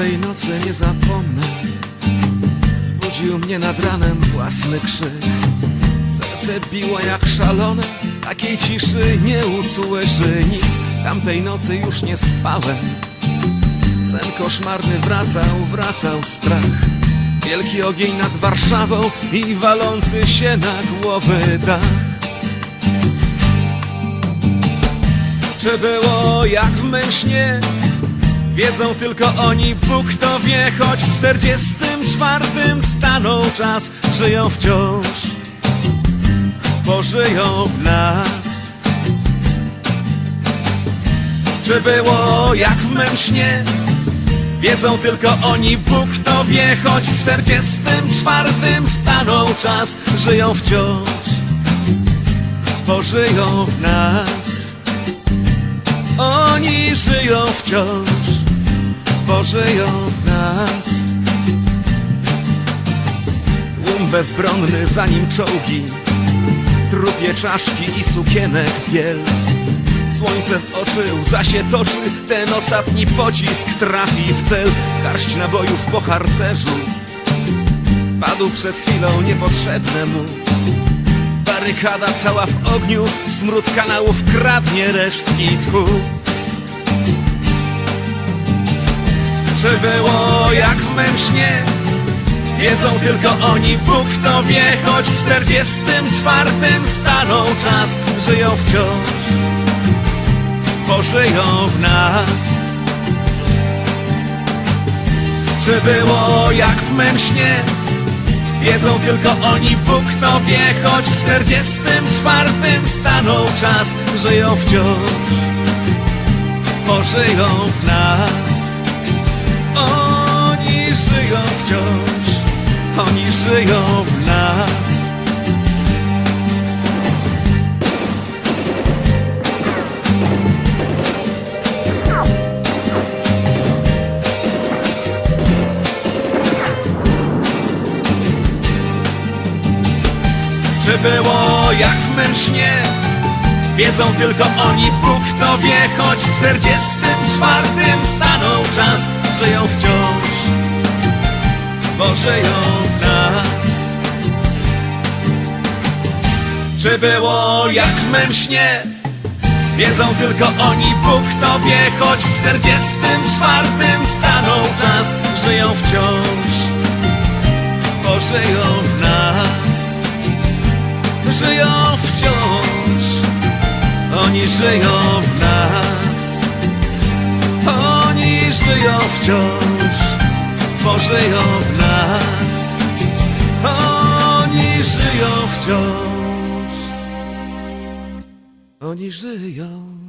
Tamtej nocy nie zapomnę. Zbudził mnie nad ranem własny krzyk. Serce biło jak szalone Takiej ciszy nie usłyszy nikt. Tamtej nocy już nie spałem. Sen koszmarny wracał, wracał strach. Wielki ogień nad Warszawą I walący się na głowy dach. Czy było jak w mym śnie? Wiedzą tylko oni, Bóg to wie Choć w czterdziestym czwartym stanął czas Żyją wciąż. Pożyją w nas. Czy było jak w mym śnie? Wiedzą tylko oni, Bóg to wie Choć w czterdziestym czwartym stanął czas Żyją wciąż. Pożyją w nas. Oni żyją wciąż, pożyją nas. Tłum bezbronny za nim czołgi, trupie czaszki i sukienek biel. Słońce w oczy, łza się toczy, ten ostatni pocisk trafi w cel. Garść nabojów po harcerzu, padł przed chwilą niepotrzebne mu. Barykada cała w ogniu, smród kanałów kradnie resztki tchu. Czy było jak w mym śnie? Wiedzą tylko oni, Bóg to wie, choć w czterdziestym czwartym stanął czas, żyją wciąż, pożyją w nas. Czy było jak w mym śnie? Wiedzą tylko oni, Bóg to wie, choć w czterdziestym czwartym stanął czas, żyją wciąż, pożyją w nas. Oni żyją wciąż, oni żyją w nas. Czy było jak w mym śnie? Wiedzą tylko oni, Bóg to wie Choć w czterdziestym czwartym stanął czas Żyją wciąż, bo żyją w nas. Czy było jak w mym śnie? Wiedzą tylko oni, Bóg to wie Choć w czterdziestym czwartym stanął czas. Żyją wciąż, bo żyją w nas. Żyją wciąż oni żyją w nas wciąż Pożyją w nas Oni żyją wciąż. Oni żyją